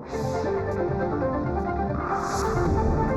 Thank you.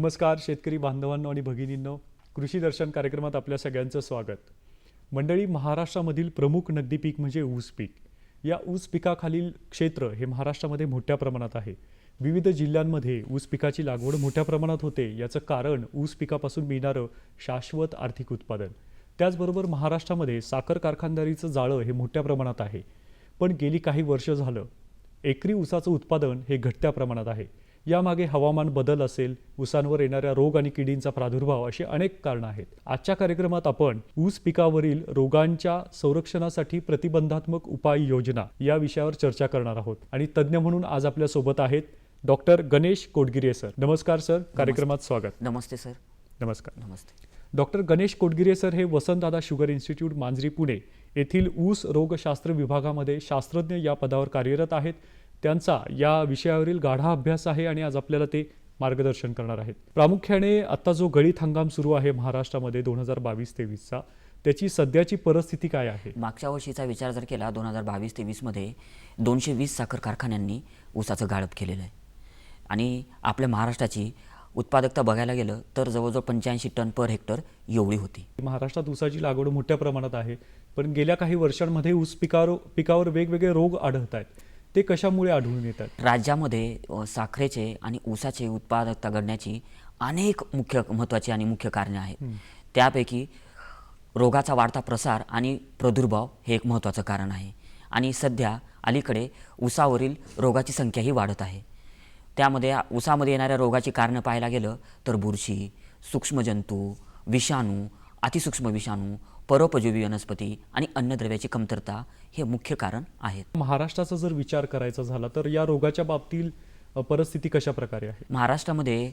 नमस्कार शेतकरी बांधवांनो आणि भगिनींनो. कृषी दर्शन कार्यक्रमात आपल्या सगळ्यांचं स्वागत. मंडळी महाराष्ट्रामधील प्रमुख नगदी पीक म्हणजे ऊस पीक. या ऊस पिकाखालील क्षेत्र हे महाराष्ट्रामध्ये मोठ्या प्रमाणात आहे. विविध जिल्ह्यांमध्ये ऊस पिकाची लागवड मोठ्या प्रमाणात होते याचं कारण ऊस पिकापासून मिळणारं शाश्वत आर्थिक उत्पादन. त्याचबरोबर महाराष्ट्रामध्ये साखर कारखानदारीचं जाळं हे मोठ्या प्रमाणात आहे. पण गेली काही वर्ष झालं एकरी ऊसाचं उत्पादन हे घटत्या प्रमाणात आहे. यामागे हवामान बदल असेल ऊसांवर येणाऱ्या रोग आणि किडींचा प्रादुर्भाव अशी अनेक कारणं आहेत. आजच्या कार्यक्रमात आपण ऊस पिकावरील रोगांच्या संरक्षणासाठी प्रतिबंधात्मक उपाययोजना या विषयावर चर्चा करणार आहोत. आणि तज्ज्ञ म्हणून आज आपल्यासोबत आहेत डॉक्टर गणेश कोटगिरे सर. नमस्कार सर. कार्यक्रमात स्वागत. नमस्ते सर. नमस्कार. नमस्ते. डॉक्टर गणेश कोटगिरे सर हे वसंतदादा शुगर इन्स्टिट्यूट मांजरी पुणे येथील ऊस रोगशास्त्र विभागामध्ये शास्त्रज्ञ या पदावर कार्यरत आहेत. त्यांचा या विषयावरील गाढा अभ्यास आहे आणि आज आपल्याला ते मार्गदर्शन करणार आहेत. प्रामुख्याने आता जो गळीत हंगाम सुरू आहे महाराष्ट्रामध्ये दोन हजार बावीस तेवीसचा त्याची सध्याची परिस्थिती काय आहे? मागच्या वर्षीचा विचार जर केला दोन हजार बावीस तेवीसमध्ये दोनशे वीस साखर कारखान्यांनी ऊसाचं गाळप केलेलं आहे. आणि आपल्या महाराष्ट्राची उत्पादकता बघायला गेलं तर जवळजवळ पंच्याऐंशी टन पर हेक्टर एवढी होती. महाराष्ट्रात ऊसाची लागवड मोठ्या प्रमाणात आहे पण गेल्या काही वर्षांमध्ये ऊस पिकावर पिकावर वेगवेगळे रोग आढळत आहेत ते कशामुळे आढळून येतात? राज्यामध्ये साखरेचे आणि ऊसाचे उत्पादकता घडण्याची अनेक मुख्य महत्त्वाची आणि मुख्य कारणे आहेत. त्यापैकी रोगाचा वाढता प्रसार आणि प्रादुर्भाव हे एक महत्त्वाचं कारण आहे. आणि सध्या अलीकडे ऊसावरील रोगाची संख्याही वाढत आहे. त्यामध्ये ऊसामध्ये येणाऱ्या रोगाची कारणं पाहायला गेलं तर बुरशी सूक्ष्मजंतू विषाणू अतिसूक्ष्म विषाणू परोपजीवी वनस्पती आणि अन्नद्रव्याची कमतरता हे मुख्य कारण आहेत. महाराष्ट्राचा जर विचार करायचा झाला तर या रोगाच्या बाबतीत परिस्थिती कशा प्रकारे आहे? महाराष्ट्रामध्ये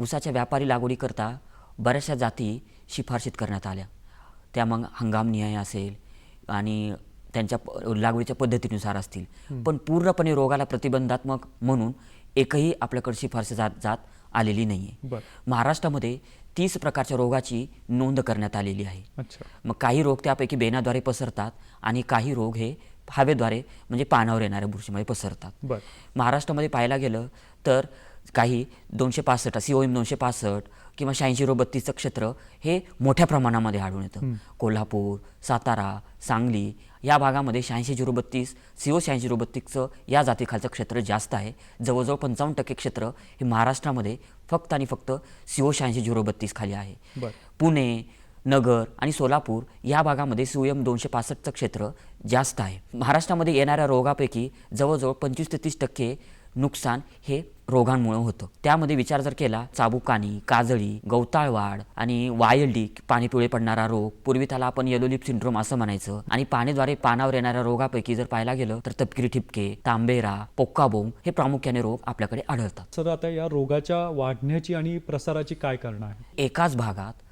ऊसाच्या व्यापारी लागवडीकरता बऱ्याचशा जाती शिफारशीत करण्यात आल्या. त्या मग हंगामनिहाय असेल आणि त्यांच्या लागवडीच्या पद्धतीनुसार असतील. पण पूर्णपणे रोगाला प्रतिबंधात्मक म्हणून एकही आपल्याकडे शिफारशी जात जात आलेली नाही आहे महाराष्ट्रामध्ये तीस प्रकारच्या रोगाची नोंद करण्यात आलेली आहे. मग काही रोग त्यापैकी बेनाद्वारे पसरतात आणि काही रोग हे हवेद्वारे म्हणजे पानावर येणाऱ्या बुरशीमध्ये पसरतात. महाराष्ट्रामध्ये पाहायला गेलं तर काही दोनशे पासष्ट सी ओ एम दोनशे पासष्ट किंवा शहाऐंशी रो बत्तीसचं क्षेत्र हे मोठ्या प्रमाणामध्ये आढळून येतं. कोल्हापूर सातारा सांगली या भागामध्ये शहाऐंशी झिरो बत्तीस सी ओ शहाऐंशी झिरो बत्तीसचं या जातीखालचं क्षेत्र जास्त आहे. जवळजवळ पंचावन्न टक्के क्षेत्र हे महाराष्ट्रामध्ये फक्त आणि फक्त सी ओ शहाऐंशी झिरो बत्तीस खाली आहे. पुणे नगर आणि सोलापूर या भागामध्ये सुयम दोनशे पासष्टचं क्षेत्र जास्त आहे. महाराष्ट्रामध्ये येणाऱ्या रोगापैकी जवळजवळ पंचवीस ते तीस टक्के नुकसान हे रोगांमुळे होतं. त्यामध्ये विचार जर केला चाबुकानी काजळी गवताळवाड आणि वायल्डी पाणी पिवळे पडणारा रोग पूर्वी त्याला आपण येलोलिप सिंड्रोम असं म्हणायचं आणि पाण्याद्वारे पानावर येणाऱ्या रोगापैकी जर पाहायला गेलं तर तपकिरी ठिपके तांबेरा पोक्काबोंग हे प्रामुख्याने रोग आपल्याकडे आढळतात. सर आता या रोगाच्या वाढण्याची आणि प्रसाराची काय कारण आहे एकाच भागात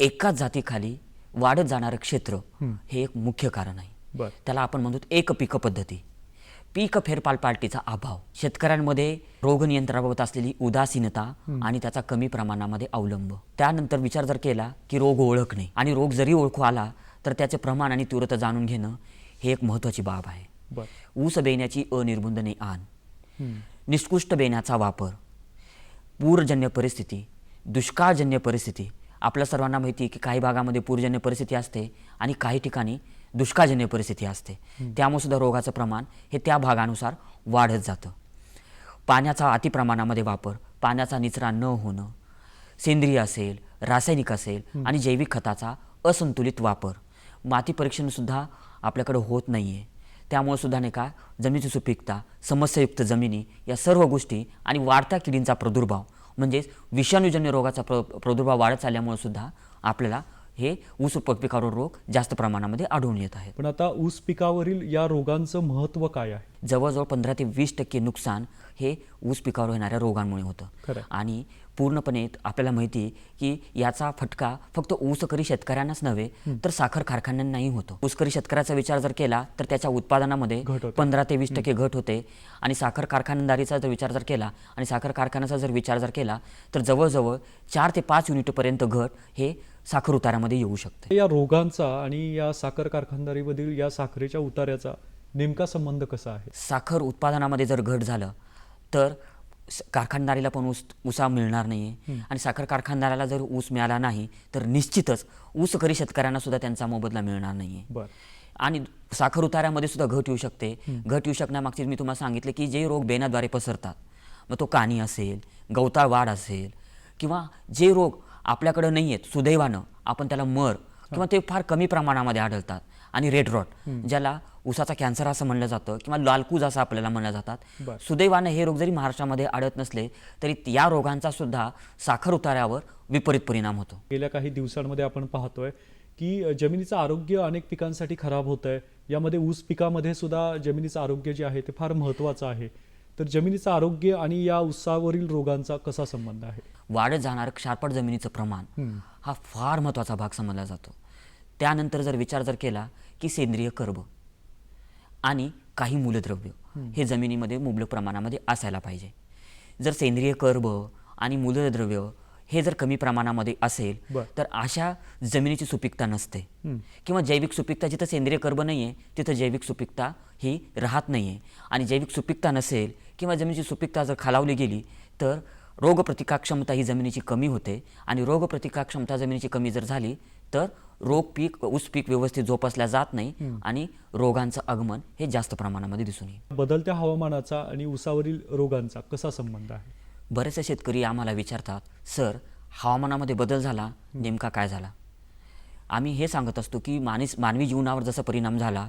एकाच जातीखाली वाढत जाणारं क्षेत्र हे एक मुख्य कारण आहे. बर. त्याला आपण म्हणतो एक पीक पद्धती. पीक फेरपालपालटीचा अभाव. शेतकऱ्यांमध्ये रोग नियंत्रणाबाबत असलेली उदासीनता आणि त्याचा कमी प्रमाणामध्ये अवलंब. त्यानंतर विचार जर केला की रोग ओळखणे आणि रोग जरी ओळखू आला तर त्याचे प्रमाण आणि तीव्रता जाणून घेणं हे एक महत्त्वाची बाब आहे. ऊस बेण्याची अनिर्बंधने आण. निष्कृष्ट बेण्याचा वापर. पूरजन्य परिस्थिती दुष्काळजन्य परिस्थिती. आपल्या सर्वांना माहिती आहे की काही भागामध्ये पूरजन्य परिस्थिती असते आणि काही ठिकाणी दुष्काळजन्य परिस्थिती असते. त्यामुळे सुद्धा रोगाचं प्रमाण हे त्या भागानुसार वाढत जातं. पाण्याचा अतिप्रमाणामध्ये वापर पाण्याचा निचरा न होणं सेंद्रिय असेल रासायनिक असेल आणि जैविक खताचा असंतुलित वापर. माती परीक्षणसुद्धा आपल्याकडे होत नाही आहे त्यामुळे सुद्धा नाही का जमिनीची सुपीकता समस्यायुक्त जमिनी या सर्व गोष्टी आणि वाढत्या किडींचा प्रादुर्भाव म्हणजेच विषाणूजन्य रोगाचा प्र प्रादुर्भाव वाढत चालल्यामुळे सुद्धा आपल्याला हे ऊस पिकावर रोग जास्त प्रमाणामध्ये आढळून येत आहेत. पण आता ऊस पिकावरील या रोगांचं महत्त्व काय आहे? जवळजवळ पंधरा ते वीस टक्के नुकसान हे ऊस पिकावर येणाऱ्या रोगांमुळे होतं. आणि पूर्णपणे आपल्याला माहिती की याचा फटका फक्त ऊसकरी शेतकऱ्यांनाच नव्हे तर साखर कारखान्यांनाही होतो. ऊसकरी शेतकऱ्याचा विचार जर केला तर त्याच्या उत्पादनामध्ये. पंधरा ते वीस टक्के घट होते. आणि साखर कारखानदारीचा जर विचार जर केला आणि साखर कारखान्याचा जर विचार जर केला तर जवळजवळ चार ते पाच युनिटपर्यंत घट हे साखर उतारामध्ये येऊ शकते. या रोगांचा आणि या साखर कारखानदारीमधील या साखरेच्या उतार्याचा नेमका संबंध कसा आहे? साखर उत्पादनामध्ये जर घट झालं तर कारखानदारीला पण ऊस ऊसा मिळणार नाही आहे आणि साखर कारखानदाराला जर ऊस मिळाला नाही तर निश्चितच ऊसकरी शेतकऱ्यांना सुद्धा त्यांचा मोबदला मिळणार नाही आहे बर. आणि साखर उतार्यामध्ये सुद्धा घट येऊ शकते. घट येऊ शकण्यामागचे मी तुम्हाला सांगितले की जे रोग बेनाद्वारे पसरतात मग तो कानी असेल गवताळ वाढ असेल किंवा जे रोग आपल्याकडं नाही आहेत सुदैवानं. आपण त्याला मर किंवा ते फार कमी प्रमाणामध्ये आढळतात. आणि रेड रॉट ज्याला उसाचा कॅन्सर असं म्हणलं जातं किंवा लालकूज असं आपल्याला म्हणलं जातात. सुदैवानं हे रोग जरी महाराष्ट्रामध्ये आढळत नसले तरी या रोगांचा सुद्धा साखर उतार्यावर विपरीत परिणाम होतो. गेल्या काही दिवसांमध्ये आपण पाहतोय की जमिनीचं आरोग्य अनेक पिकांसाठी खराब होत आहे यामध्ये ऊस पिकामध्ये सुद्धा जमिनीचं आरोग्य जे आहे ते फार महत्त्वाचं आहे. तर जमिनीचं आरोग्य आणि या ऊसावरील रोगांचा कसा संबंध आहे? वाढत जाणारं क्षारपट जमिनीचं प्रमाण. हा फार महत्त्वाचा भाग समजला जातो. त्यानंतर जर विचार जर केला की सेंद्रिय कर्ब आणि काही मूलद्रव्य हे जमिनीमध्ये मुबलक प्रमाणामध्ये असायला पाहिजे. जर सेंद्रिय कर्ब आणि मूलद्रव्य हे जर कमी प्रमाणामध्ये असेल. तर अशा जमिनीची सुपीकता नसते. किंवा जैविक सुपीकता जिथं सेंद्रिय कर्ब नाही आहे तिथं जैविक सुपीकता ही राहत नाही आहे आणि जैविक सुपीकता नसेल किंवा जमिनीची सुपीकता जर खालावली गेली तर रोगप्रतिकारक्षमता ही जमिनीची कमी होते. आणि रोगप्रतिकारक्षमता जमिनीची कमी जर झाली तर रोग पीक ऊस पीक व्यवस्थित जोपासल्या जात नाही आणि रोगांचं आगमन हे जास्त प्रमाणामध्ये दिसून येईल. बदलत्या हवामानाचा आणि ऊसावरील रोगांचा कसा संबंध आहे? बरेचसे शेतकरी आम्हाला विचारतात सर हवामानामध्ये बदल झाला? नेमका काय झाला? आम्ही हे सांगत असतो की माणूस मानवी जीवनावर जसा परिणाम झाला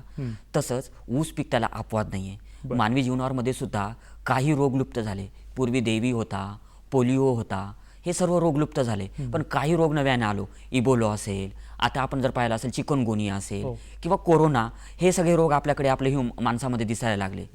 तसंच ऊस पीक त्याला अपवाद नाही आहे मानवी जीवनावर मध्ये सुद्धा काही रोग लुप्त झाले. पूर्वी देवी होता पोलिओ होता हे सर्व रोग लुप्त झाले. पण काही रोग नव्याने आलो. इबोलो असेल आता आपण जर पाहिलं असेल चिकनगोनिया असेल हो. किंवा कोरोना हे सगळे रोग आपल्याकडे आपल्या ह्यू माणसामध्ये दिसायला लागले.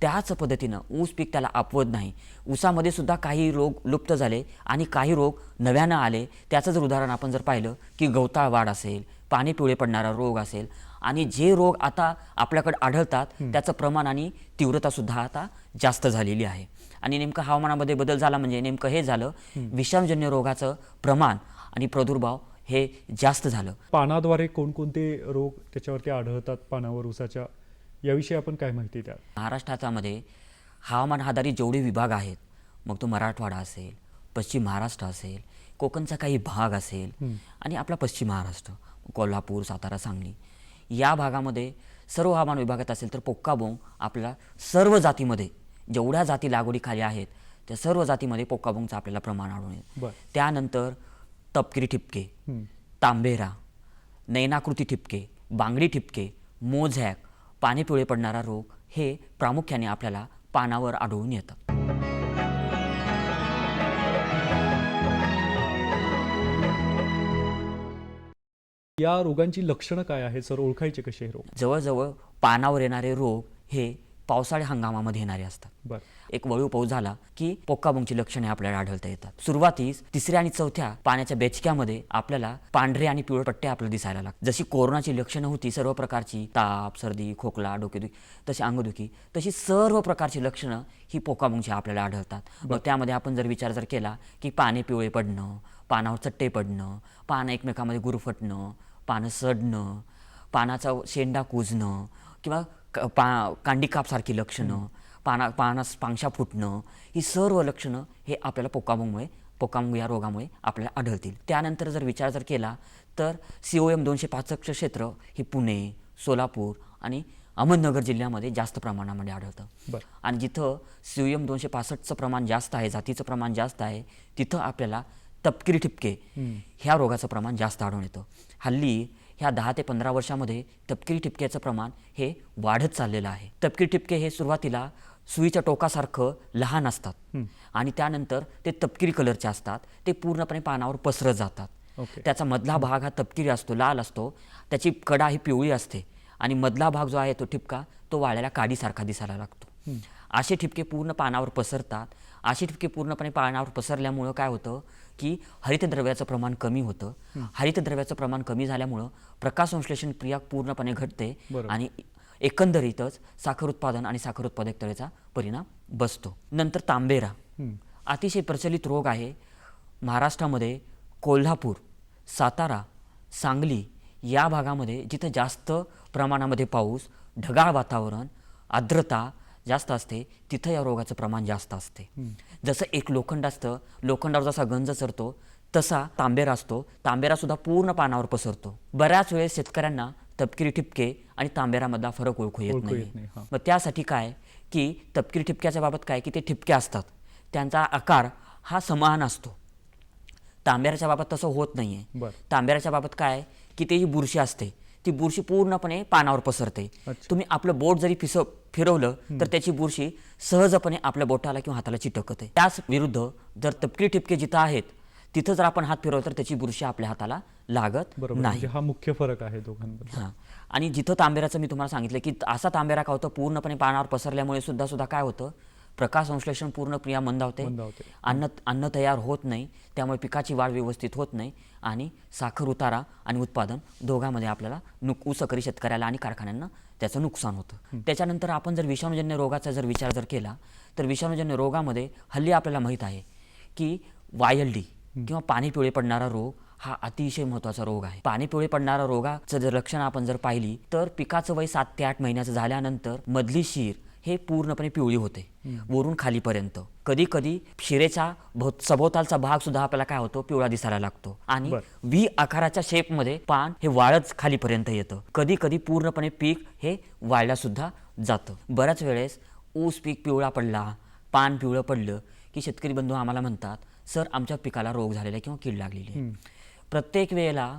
त्याच पद्धतीनं ऊस पीक त्याला अपवत नाही. ऊसामध्ये सुद्धा काही रोग लुप्त झाले आणि काही रोग नव्यानं आले. त्याचं जर उदाहरण आपण जर पाहिलं की गवताळ वाढ असेल पाणी पिवळे पडणारा रोग असेल आणि जे रोग आता आपल्याकडे आढळतात त्याचं प्रमाण आणि तीव्रता सुद्धा आता जास्त झालेली आहे. आणि नेमकं हवामानामध्ये बदल झाला म्हणजे नेमकं हे झालं. विषाणूजन्य रोगाचं प्रमाण आणि प्रादुर्भाव हे जास्त झालं. पानाद्वारे कोणकोणते रोग त्याच्यावरती आढळतात पानावर ऊसाच्या? याविषयी आपण काय माहिती द्या महाराष्ट्राच्यामध्ये हवामान आधारित जेवढे विभाग आहेत मग तो मराठवाडा असेल पश्चिम महाराष्ट्र असेल कोकणचा काही भाग असेल आणि आपला पश्चिम महाराष्ट्र कोल्हापूर सातारा सांगली या भागामध्ये सर्व हवामान विभागात असेल तर पोक्काबोंग आपल्याला सर्व जातीमध्ये जेवढ्या जाती लागवडीखाली आहेत त्या सर्व जातीमध्ये पोक्काबोंगचं आपल्याला प्रमाण आढळून येतं. त्यानंतर तपकिरी ठिपके. तांबेरा नयनाकृती ठिपके बांगडी ठिपके मोझॅक पाणी पिवळे पडणारा रोग हे प्रामुख्याने आपल्याला पानावर आढळून येतात या रोगांची लक्षणं काय आहेत सर ओळखायचे कसे रोग जवळजवळ पानावर येणारे रोग हे पावसाळी हंगामामध्ये येणारे असतात. एक वळू पाऊस झाला की पोक्काबोंगची लक्षणे आपल्याला आढळता येतात. सुरुवातीस तिसऱ्या आणि चौथ्या पाण्याच्या बेचक्यामध्ये आपल्याला पांढरे आणि पिवळे पट्टे आपल्याला दिसायला लागतात. जशी कोरोनाची लक्षणं होती सर्व प्रकारची ताप सर्दी खोकला डोकेदुखी तशी अंगदुखी तशी सर्व प्रकारची लक्षणं ही पोकाबोंगची आपल्याला आढळतात. मग त्यामध्ये आपण जर विचार जर केला की पाने पिवळे पडणं पानावर चट्टे पडणं पानं एकमेकामध्ये गुरफटणं पानं सडणं पानाचा शेंडा कुजणं किंवा पा कांडीकापसारखी लक्षणं पाना पानास पांशा फुटणं ही सर्व लक्षणं हे आपल्याला पोकामोमुळे पोकामोग या रोगामुळे आपल्याला आढळतील. त्यानंतर जर विचार जर केला तर सी ओ एम दोनशे पासष्ट क्षेत्र हे पुणे सोलापूर आणि अहमदनगर जिल्ह्यामध्ये जास्त प्रमाणामध्ये आढळतं. आणि जिथं सी ओ एम दोनशे पासष्टचं प्रमाण जास्त आहे जातीचं प्रमाण जास्त आहे तिथं आपल्याला तपकिरी ठिपके ह्या रोगाचं प्रमाण जास्त आढळून येतं. हल्ली ह्या दहा ते पंधरा वर्षामध्ये तपकिरी ठिपक्याचं प्रमाण हे वाढत चाललेलं आहे. तपकिरी ठिपके हे सुरुवातीला सुईच्या टोकासारखं लहान असतात. आणि त्यानंतर ते तपकिरी कलरचे असतात. ते पूर्णपणे पानावर पसरत जातात. त्याचा मधला भाग हा तपकिरी असतो लाल असतो. त्याची कडा ही पिवळी असते. आणि मधला भाग जो आहे तो ठिपका तो वाळ्याला काडीसारखा दिसायला लागतो. असे ठिपके पूर्ण पानावर पसरतात. असे ठिपके पूर्णपणे पानावर पसरल्यामुळं काय होतं? की हरितद्रव्याचं प्रमाण कमी होतं. हरितद्रव्याचं प्रमाण कमी झाल्यामुळं प्रकाशसंश्लेषण क्रिया पूर्णपणे घटते. आणि एकंदरीतच साखर उत्पादन आणि साखर उत्पादकतेचा परिणाम बसतो. नंतर तांबेरा. अतिशय प्रचलित रोग आहे. महाराष्ट्रामध्ये कोल्हापूर सातारा सांगली या भागामध्ये जिथं जास्त प्रमाणामध्ये पाऊस ढगाळ वातावरण आर्द्रता जास्त असते तिथं या रोगाचं प्रमाण जास्त असते. जसं एक लोखंड असतं लोखंडावर जसा गंज चरतो तसा तांबेरा असतो. तांबेरा सुद्धा पूर्ण पानावर पसरतो. बऱ्याच वेळेस शेतकऱ्यांना तपकिरी ठिपके आणि तांबेरामधला फरक ओळखू येत नाही. हां. मग त्यासाठी काय की तपकिरी ठिपक्याच्या बाबत काय की ते ठिपके असतात. त्यांचा आकार हा समान असतो. तांब्याच्या बाबत तसं होत नाही आहे बरं. तांब्याच्या बाबत काय की ते जी बुरशी असते. ती बुरशी पूर्णपणे पानावर पसरते. तुम्ही आपलं बोट जरी फिसव फिरवलं तर त्याची बुरशी सहजपणे आपल्या बोटाला किंवा हाताला चिटकते. त्याच विरुद्ध जर तपकिरी ठिपके जिथं आहेत तिथं जर आपण हात फिरवलं तर त्याची बुरशी आपल्या हाताला लागत बरोबर नाही. म्हणजे हा मुख्य फरक आहे दोघांमध्ये हां. आणि जिथं तांबेराचं मी तुम्हाला सांगितलं की असा तांबेरा का होतं पूर्णपणे पानावर पसरल्यामुळे सुद्धा सुद्धा काय होतं प्रकाश संश्लेषण पूर्ण क्रिया मंदावते. अन्न अन्न तयार होत नाही त्यामुळे पिकाची वाढ व्यवस्थित होत नाही आणि साखर उतारा आणि उत्पादन दोघांमध्ये आपल्याला नुक उसकरी शेतकऱ्याला आणि कारखान्यांना त्याचं नुकसान होतं. त्याच्यानंतर आपण जर विषाणूजन्य रोगाचा जर विचार जर केला तर विषाणूजन्य रोगामध्ये हल्ली आपल्याला माहीत आहे की वायल्डी किंवा पाणी पिवळे पडणारा रोग हा अतिशय महत्त्वाचा रोग आहे. पाणी पिवळे पडणारा रोगाचं जर लक्षणं आपण जर पाहिली तर पिकाचं वय सात ते आठ महिन्याचं झाल्यानंतर मधली शीर हे पूर्णपणे पिवळी होते. वरून खालीपर्यंत. कधी कधी शिरेचा भोव- सभोवतालचा भाग सुद्धा आपल्याला काय होतो? पिवळा दिसायला लागतो. आणि. व्ही आकाराच्या शेपमध्ये पान हे वाळच खालीपर्यंत येतं. कधी कधी पूर्णपणे पीक हे वाळल्या सुद्धा जातं. बऱ्याच वेळेस ऊस पीक पिवळा पडला पान पिवळं पडलं की शेतकरी बंधू आम्हाला म्हणतात सर आमच्या पिकाला रोग झालेला आहे किंवा कीड लागलेली आहे. प्रत्येक वेळेला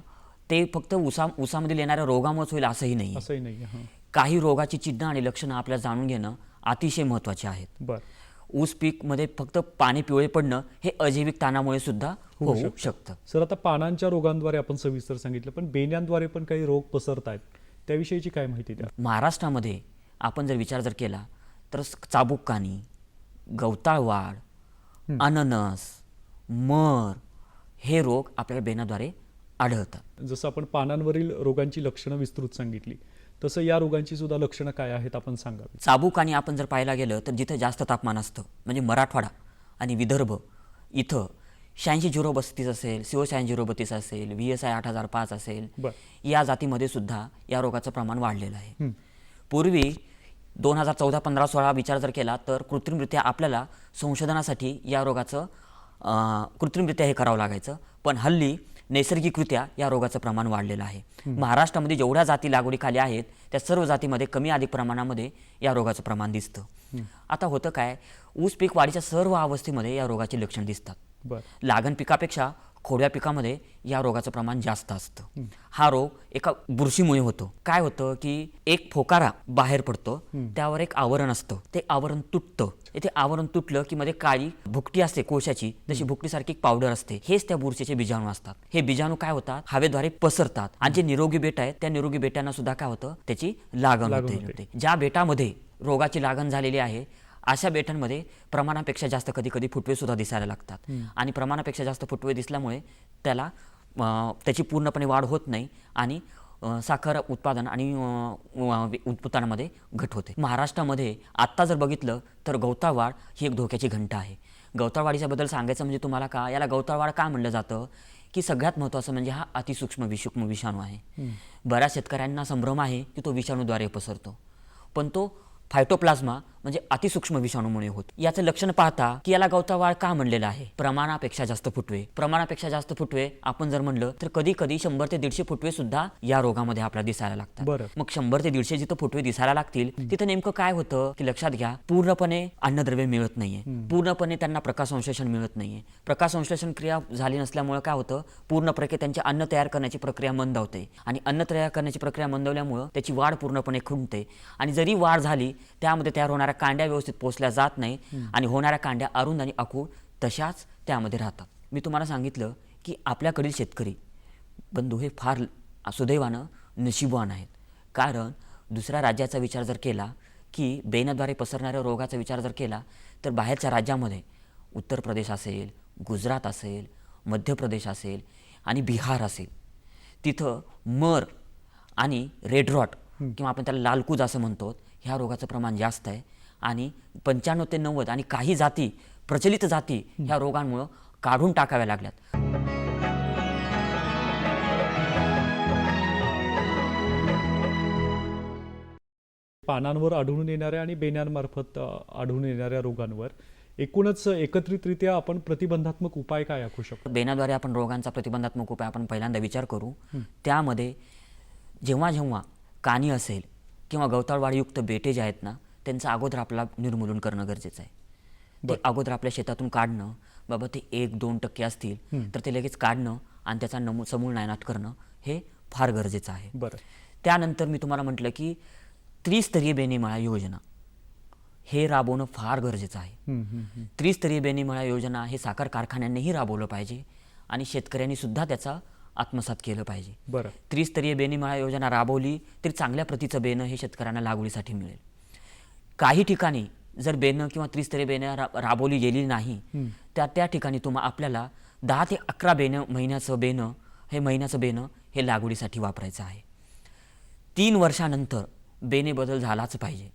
ते फक्त ऊसा ऊसामधील येणाऱ्या रोगामुळेच होईल असंही नाही असंही नाही काही रोगाची चिन्ह आणि लक्षणं आपल्याला जाणून घेणं अतिशय महत्त्वाचे आहेत. बर. ऊस पीकमध्ये फक्त पाणी पिवळे पडणं हे अजैविक ताणामुळे सुद्धा होऊ शकतं. सर आता पानांच्या रोगांद्वारे आपण सविस्तर सांगितलं पण बेण्यांद्वारे पण काही रोग पसरत आहेत त्याविषयीची काय माहिती द्या? महाराष्ट्रामध्ये आपण जर विचार जर केला तर चाबुकानी गवताळवाड अननस मर हे रोग आपल्याला बेनाद्वारे आढळतात. जसं आपण पानांवरील रोगांची लक्षणं विस्तृत सांगितली तसं या रोगांची सुद्धा लक्षणं काय आहेत आपण सांगावी चाबुकानी आपण जर पाहायला गेलं तर जिथं जास्त तापमान असतं म्हणजे मराठवाडा आणि विदर्भ इथं शहाऐंशी झिरो बत्तीस असेल सीओ शहाऐंशी झिरो बत्तीस असेल व्ही एस आय आठ हजार पाच असेल. या जातीमध्ये सुद्धा या रोगाचं प्रमाण वाढलेलं आहे. पूर्वी दोन हजार चौदा पंधरा सोळा विचार जर केला तर कृत्रिमरित्या आपल्याला संशोधनासाठी या रोगाचं कृत्रिमरित्या हे करावं लागायचं. पण हल्ली नैसर्गिकरित्या या रोगाचं प्रमाण वाढलेलं आहे. महाराष्ट्रामध्ये जेवढ्या जाती लागवडीखाली आहेत त्या सर्व जातीमध्ये कमी अधिक प्रमाणामध्ये या रोगाचं प्रमाण दिसतं. आता होतं काय? ऊस पीक वाढीच्या सर्व अवस्थेमध्ये या रोगाची लक्षणं दिसतात. लागण पिकापेक्षा खोडव्या पिकामध्ये या रोगाचं प्रमाण जास्त असतं. हा रोग एका बुरशीमुळे होतो. काय होतं की एक फोकारा बाहेर पडतो त्यावर एक आवरण असतं. ते आवरण तुटतं. ते आवरण तुटलं की मध्ये काळी भुकटी असते कोशाची जशी भुकटीसारखी एक पावडर असते. हेच त्या बुरशीचे बीजाणू असतात. हे बीजाणू काय होतात? हवेद्वारे पसरतात. आणि जे निरोगी बेट आहेत त्या निरोगी बेटांना सुद्धा काय होतं? त्याची लागण. होते. ज्या बेटामध्ये रोगाची लागण झालेली आहे अशा बेटांमध्ये प्रमाणापेक्षा जास्त कधी कधी फुटवे सुद्धा दिसायला लागतात. आणि प्रमाणापेक्षा जास्त फुटवे दिसल्यामुळे त्याला त्याची पूर्णपणे वाढ होत नाही आणि साखर उत्पादन आणि उत्पादनामध्ये घट होते. महाराष्ट्रामध्ये आत्ता जर बघितलं तर गवताळवाढ ही एक धोक्याची घंटा आहे. गवताळवाढीच्या बद्दल सांगायचं म्हणजे तुम्हाला का याला गवताळवाढ का म्हणलं जातं? की सगळ्यात महत्त्वाचं म्हणजे हा अतिसूक्ष्म विषुक्म विषाणू आहे. बऱ्याच शेतकऱ्यांना संभ्रम आहे की तो विषाणूद्वारे पसरतो. पण तो फायटोप्लाझ्मा म्हणजे अतिसूक्ष्म विषाणूमुळे होत. याचं लक्षण पाहता की याला गवतावाळ का म्हणलेलं आहे? प्रमाणापेक्षा जास्त फुटवे. प्रमाणापेक्षा जास्त फुटवे आपण जर म्हणलं तर कधी कधी शंभर ते दीडशे फुटवे सुद्धा या रोगामध्ये आपल्याला दिसायला लागतात. बरं. मग शंभर ते दीडशे जिथं फुटवे दिसायला लागतील तिथं नेमकं काय होतं की लक्षात घ्या पूर्णपणे अन्नद्रव्य मिळत नाहीये. पूर्णपणे त्यांना प्रकाश संश्लेषण मिळत नाहीये. प्रकाश संश्लेषण क्रिया झाली नसल्यामुळे काय होतं? पूर्ण प्रक्रिया त्यांचे अन्न तयार करण्याची प्रक्रिया मंदावते आणि अन्न तयार करण्याची प्रक्रिया मंदवल्यामुळं त्याची वाढ पूर्णपणे खुंटते. आणि जरी वाढ झाली त्यामध्ये तयार होणाऱ्या कांड्या व्यवस्थित पोचल्या जात नाही आणि होणाऱ्या कांड्या अरुंद आणि अकूळ तशाच त्यामध्ये राहतात. मी तुम्हाला सांगितलं की आपल्याकडील शेतकरी बंधू हे फार सुदैवानं नशीबवान आहेत. कारण दुसऱ्या राज्याचा विचार जर केला की बेनाद्वारे पसरणाऱ्या रोगाचा विचार जर केला तर बाहेरच्या राज्यामध्ये उत्तर प्रदेश असेल गुजरात असेल मध्य प्रदेश असेल आणि बिहार असेल. तिथं मर आणि रेड रॉट किंवा आपण त्याला लालकूज असं म्हणतो ह्या रोगाचं प्रमाण जास्त आहे. आणि पंच्याण्णव ते नव्वद आणि काही जाती प्रचलित जाती ह्या रोगांमुळं काढून टाकाव्या लागल्यात. पानांवर आढळून येणाऱ्या आणि बेण्यांमार्फत आढळून येणाऱ्या रोगांवर एकूणच एकत्रितरित्या आपण प्रतिबंधात्मक उपाय काय आखू शकतो? बेनाद्वारे आपण रोगांचा प्रतिबंधात्मक उपाय आपण पहिल्यांदा विचार करू. त्यामध्ये जेव्हा जेव्हा कानी असेल किंवा गवताळवाडीयुक्त बेटे जे आहेत ना त्यांचं अगोदर आपल्याला निर्मूलन करणं गरजेचं आहे. ते अगोदर आपल्या शेतातून काढणं बाबा ते एक दोन टक्के असतील तर ते लगेच काढणं आणि त्याचा नमू समूळ नायनाट करणं हे फार गरजेचं आहे. बरं. त्यानंतर मी तुम्हाला म्हटलं की त्रिस्तरीय बेनीमाळा योजना हे राबवणं फार गरजेचं आहे. त्रिस्तरीय बेनीमाळा योजना हे साखर कारखान्यांनीही राबवलं पाहिजे आणि शेतकऱ्यांनी सुद्धा त्याचा आत्मसात केलं पाहिजे. बरं. त्रिस्तरीय बेनीमाळा योजना राबवली तरी चांगल्या प्रतीचं बेणं हे शेतकऱ्यांना लागवडीसाठी मिळेल. काही ठिकाणी जर बेणं किंवा त्रिस्तरीय बेणं रा राबवली गेली नाही त्या त्या ठिकाणी तुम्हा आपल्याला दहा ते अकरा बेणं महिन्याचं बेणं हे महिन्याचं बेणं हे लागवडीसाठी वापरायचं आहे. तीन वर्षानंतर बेने बदल झालाच पाहिजे.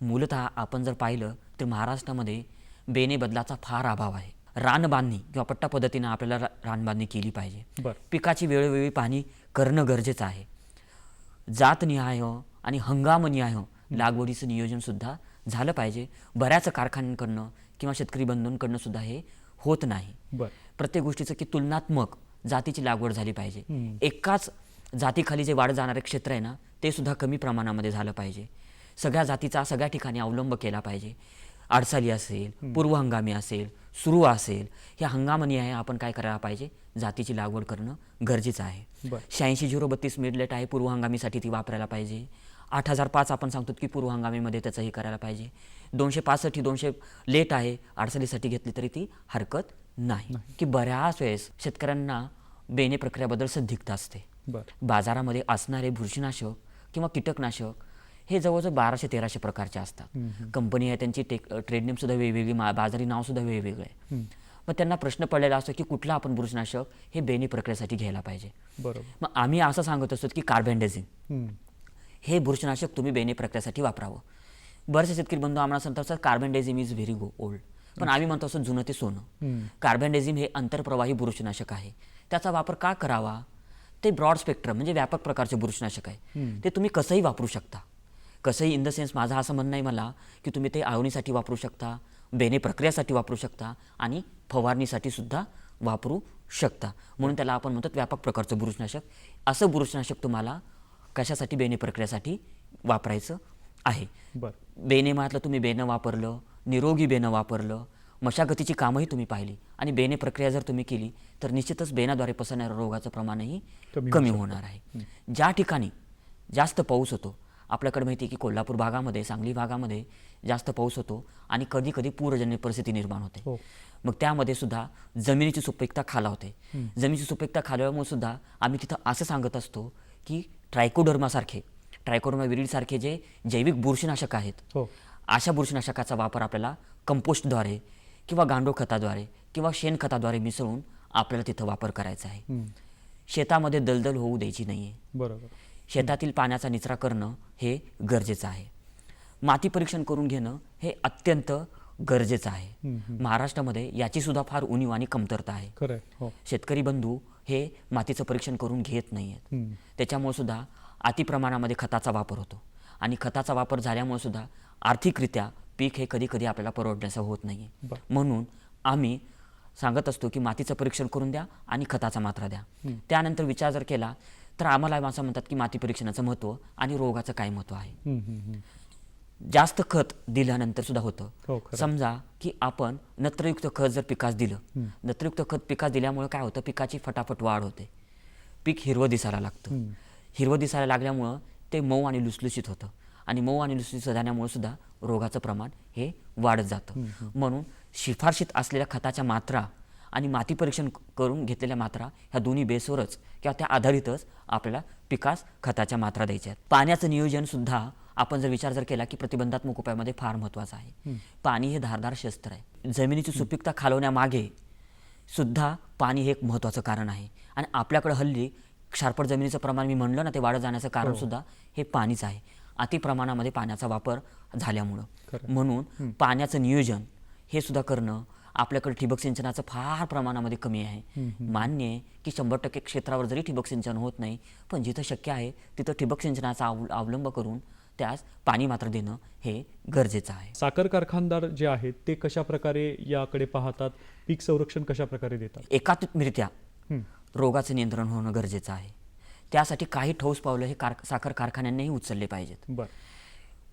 मूलतः आपण जर पाहिलं तर महाराष्ट्रामध्ये बेने बदलाचा फार अभाव आहे. रानबांधणी किंवा पट्टा पद्धतीनं आपल्याला रा रानबांधणी केली पाहिजे. पिकाची वेळोवेळी पाहणी करणं गरजेचं आहे. जातनिहाय आणि हंगामनिहाय लागवडीचं नियोजनसुद्धा झालं पाहिजे. बऱ्याच कारखान्यांकडनं किंवा शेतकरी बंधूंकडनं सुद्धा हे होत नाही. प्रत्येक गोष्टीचं की तुलनात्मक जातीची लागवड झाली पाहिजे. एकाच जातीखाली जे वाढ जाणारे क्षेत्र आहे ना ते सुद्धा कमी प्रमाणामध्ये झालं पाहिजे. सगळ्या जातीचा सगळ्या ठिकाणी अवलंब केला पाहिजे. आडसाली असेल पूर्व हंगामी असेल सुरू असेल ह्या हंगामनी आहे आपण काय करायला पाहिजे? जातीची लागवड करणं गरजेचं आहे. शहाऐंशी झिरो बत्तीस मिडलेट आहे पूर्व हंगामीसाठी ती वापरायला पाहिजे. आठ हजार पाच आपण सांगतो की पूर्व हंगामीमध्ये त्याचं हे करायला पाहिजे. दोनशे पासष्ट ही दोनशे लेट आहे आडसालीसाठी घेतली तरी ती हरकत नाही. की बऱ्याच वेळेस शेतकऱ्यांना बेणे प्रक्रियाबद्दल संदिग्ध असते. बाजारामध्ये असणारे बुरशीनाशक किंवा कीटकनाशक हे जवळजवळ बाराशे तेराशे प्रकारचे असतात. कंपनी आहे त्यांची टेक ट्रेड नेम सुद्धा वेगवेगळी बाजारी नाव सुद्धा वेगवेगळं आहे. मग त्यांना प्रश्न पडलेला असतो की कुठलं आपण बुरशीनाशक हे बेणी प्रक्रियेसाठी घ्यायला पाहिजे? बरोबर. मग आम्ही असं सांगत असतो की कार्बेंडेझिन. हे बुरशीनाशक तुम्ही बेणे प्रक्रियेसाठी वापरावं. बरेचसे शेतकरी बंधू आम्हाला सांगतात sir carbendazim is very go old पण आम्ही म्हणतो असं जुनं ते सोनं. कार्बेंडेझिम हे आंतरप्रवाही बुरशीनाशक आहे. त्याचा वापर का करावा? ते ब्रॉड स्पेक्ट्रम म्हणजे व्यापक प्रकारचे बुरशीनाशक आहे. ते तुम्ही कसंही वापरू शकता. कसंही इन द सेन्स माझं असं म्हणणं आहे मला की तुम्ही ते आवणीसाठी वापरू शकता बेणे प्रक्रियासाठी वापरू शकता आणि फवारणीसाठी सुद्धा वापरू शकता. म्हणून त्याला आपण म्हणतो व्यापक प्रकारचं बुरशीनाशक असं बुरशीनाशक तुम्हाला कशासाठी बेणे प्रक्रियासाठी वापरायचं आहे? बरं. बेनेमातलं तुम्ही बेनं वापरलं निरोगी बेनं वापरलं मशागतीची कामंही तुम्ही पाहिली आणि बेने प्रक्रिया जर तुम्ही केली तर निश्चितच बेनाद्वारे पसरणाऱ्या रोगाचं प्रमाणही कमी होणार आहे. ज्या ठिकाणी जास्त पाऊस होतो आपल्याकडे माहिती आहे की कोल्हापूर भागामध्ये सांगली भागामध्ये जास्त पाऊस होतो आणि कधी कधी पूरजन्य परिस्थिती निर्माण होते. हो. मग त्यामध्ये सुद्धा जमिनीची सुपीकता खालावते जमिनीची सुपीकता खालवल्यामुळे सुद्धा आम्ही तिथं असं सांगत असतो की ट्रायकोडर्मासारखे ट्रायकोडर्मा विरीडसारखे जे जैविक बुरशीनाशक आहेत हो. अशा बुरशीनाशकाचा वापर आपल्याला कंपोस्टद्वारे किंवा गांडूळ खताद्वारे किंवा शेणखताद्वारे मिसळून आपल्याला तिथं वापर करायचा आहे. शेतामध्ये दलदल होऊ द्यायची नाही आहे बरोबर. शेतातील पाण्याचा निचरा करणं हे गरजेचं आहे. माती परीक्षण करून घेणं हे अत्यंत गरजेचं आहे. महाराष्ट्रामध्ये याची सुद्धा फार उणीव आणि कमतरता आहे. हो. शेतकरी बंधू हे मातीचं परीक्षण करून घेत नाही आहेत. त्याच्यामुळे सुद्धा अतिप्रमाणामध्ये खताचा वापर होतो आणि खताचा वापर झाल्यामुळे सुद्धा आर्थिकरित्या पीक हे कधी कधी आपल्याला परवडण्याचं होत नाही. म्हणून आम्ही सांगत असतो की मातीचं परीक्षण करून द्या आणि खताचा मात्रा द्या. त्यानंतर विचार जर केला तर आम्हाला असं म्हणतात की माती परीक्षणाचं महत्त्व आणि रोगाचं काय महत्त्व आहे. जास्त खत दिल्यानंतर सुद्धा हो, होतं खरं. समजा की आपण नत्रयुक्त खत जर पिकास दिलं नत्रयुक्त खत पिकास दिल्यामुळे काय होतं? पिकाची फटाफट वाढ होते. पीक हिरवं दिसायला लागतं. हिरवं दिसायला लागल्यामुळं ते मऊ आणि लुसलुशीत होतं. आणि मऊ आणि लुसलुशीत झाल्यामुळे सुद्धा रोगाचं प्रमाण हे वाढत जातं. म्हणून शिफारशीत असलेल्या खताच्या मात्रा आणि माती परीक्षण करून घेतलेल्या मात्रा ह्या दोन्ही बेसवरच किंवा त्या आधारितच आपल्याला पिकास खताच्या मात्रा द्यायच्या आहेत. पाण्याचं नियोजन सुद्धा आपण जर विचार जर केला की प्रतिबंधात्मक उपायामध्ये फार महत्त्वाचं आहे. पाणी हे धारदार शस्त्र आहे. जमिनीची सुपीकता खालवण्यामागे सुद्धा पाणी हे एक महत्त्वाचं कारण आहे. आणि आपल्याकडे हल्ली क्षारपट जमिनीचं प्रमाण मी म्हणलं ना ते वाढत जाण्याचं कारण सुद्धा हे पाणीच आहे. अति प्रमाणामध्ये पाण्याचा वापर झाल्यामुळं. म्हणून पाण्याचं नियोजन हे सुद्धा करणं आपल्याकडे ठिबक सिंचनाचं फार प्रमाणामध्ये कमी आहे. मान्य आहे की शंभर टक्के क्षेत्रावर जरी ठिबक सिंचन होत नाही पण जिथं शक्य आहे तिथं ठिबक सिंचनाचा अव अवलंब करून त्यास पाणी मात्र देणं हे गरजेचं आहे. साखर कारखानदार जे आहेत ते कशा प्रकारे याकडे पाहतात? पीक संरक्षण कशा प्रकारे देतात? एकात्मिकरित्या. रोगाचं नियंत्रण होणं गरजेचं आहे. त्यासाठी काही ठोस पावलं हे कार साखर कारखान्यांनीही उचलले पाहिजेत. बर.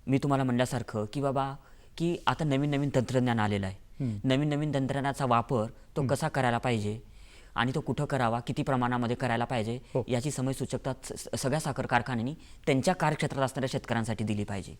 मी तुम्हाला म्हणल्यासारखं की बाबा की आता नवीन नवीन तंत्रज्ञान आलेलं आहे. नवीन नवीन तंत्रज्ञानाचा वापर तो कसा करायला पाहिजे आणि तो कुठं करावा किती प्रमाणामध्ये करायला पाहिजे हो. याची समय सूचकता सगळ्या साखर कारखान्यांनी त्यांच्या कार्यक्षेत्रात असणाऱ्या शेतकऱ्यांसाठी दिली पाहिजे.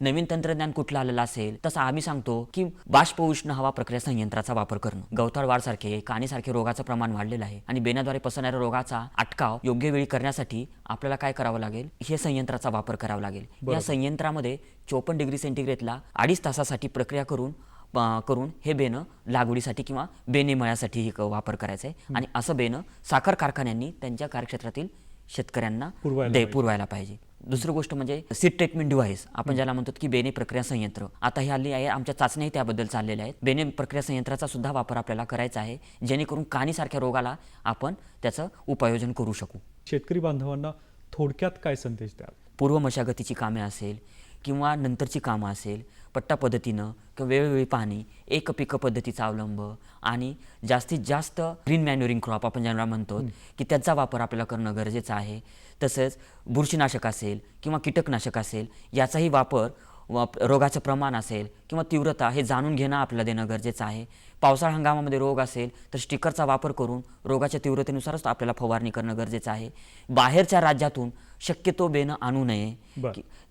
नवीन तंत्रज्ञान कुठलं आलेलं असेल तसं आम्ही सांगतो की बाष्प उष्ण हवा प्रक्रिया संयंत्राचा वापर करणं. गवताळ वाढसारखे काणीसारखे रोगाचं प्रमाण वाढलेलं आहे आणि बेण्याद्वारे पसरणाऱ्या रोगाचा अटकाव योग्य वेळी करण्यासाठी आपल्याला काय करावं लागेल हे संयंत्राचा वापर करावा लागेल. या संयंत्रामध्ये चोपन्न डिग्री सेंटीग्रेडला अडीच तासासाठी प्रक्रिया करून करून हे बेणं लागवडीसाठी किंवा बेणे मळ्यासाठी हे क- वापर करायचं आहे. आणि असं बेणं साखर कारखान्यांनी त्यांच्या कार्यक्षेत्रातील शेतकऱ्यांना पुरवायला दे पुरवायला पाहिजे. दुसरी गोष्ट म्हणजे सीड ट्रीटमेंट डिव्हाइस आपण ज्याला म्हणतो की बेने प्रक्रिया संयंत्र. आता हे हल्ली आहे आमच्या चाचण्याही त्याबद्दल चाललेल्या आहेत. बेने प्रक्रिया संयंत्राचा सुद्धा वापर आपल्याला करायचा आहे जेणेकरून कानीसारख्या रोगाला आपण त्याचं उपायोजन करू शकू. शेतकरी बांधवांना थोडक्यात काय संदेश द्याल? पूर्व मशागतीची कामे असेल किंवा नंतरची कामं असेल पट्टा पद्धतीनं किंवा वेळोवेळी पाणी एक पिकं पद्धतीचा अवलंब आणि जास्तीत जास्त ग्रीन मॅन्युरिंग क्रॉप आपण ज्यांना म्हणतो की त्याचा वापर आपल्याला करणं गरजेचं आहे. तसंच बुरशीनाशक असेल किंवा कीटकनाशक असेल याचाही वापर रोगाचं प्रमाण असेल किंवा तीव्रता हे जाणून घेणं आपल्याला देणं गरजेचं आहे. पावसाळा हंगामामध्ये रोग असेल तर स्टिकरचा वापर करून रोगाच्या तीव्रतेनुसारच आपल्याला फवारणी करणं गरजेचं आहे. बाहेरच्या राज्यातून शक्यतो बेणं आणू नये.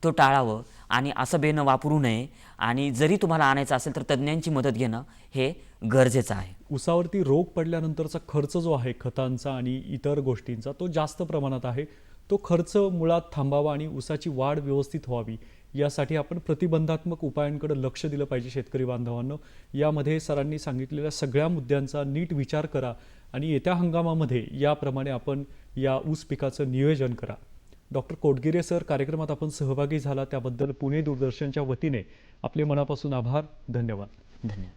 तो टाळावं आणि असं बेणं वापरू नये आणि जरी तुम्हाला आणायचं असेल तर तज्ज्ञांची मदत घेणं हे गरजेचं आहे. उसावरती रोग पडल्यानंतरचा खर्च जो आहे खतांचा आणि इतर गोष्टींचा तो जास्त प्रमाणात आहे. तो खर्च मुळात थांबावा आणि उसाची वाढ व्यवस्थित व्हावी यासाठी आपण प्रतिबंधात्मक उपायांकडे लक्ष दिलं पाहिजे शेतकरी बांधवांनो. यामध्ये सरांनी सांगितलेल्या सगळ्या मुद्द्यांचा नीट विचार करा आणि येत्या हंगामामध्ये याप्रमाणे आपण या ऊस पिकाचं नियोजन करा. डॉक्टर कोटगिरे सर कार्यक्रमात आपण सहभागी झाला. त्याबद्दल पुणे दूरदर्शनच्या वतीने आपले मनापासून आभार. धन्यवाद. धन्यवाद.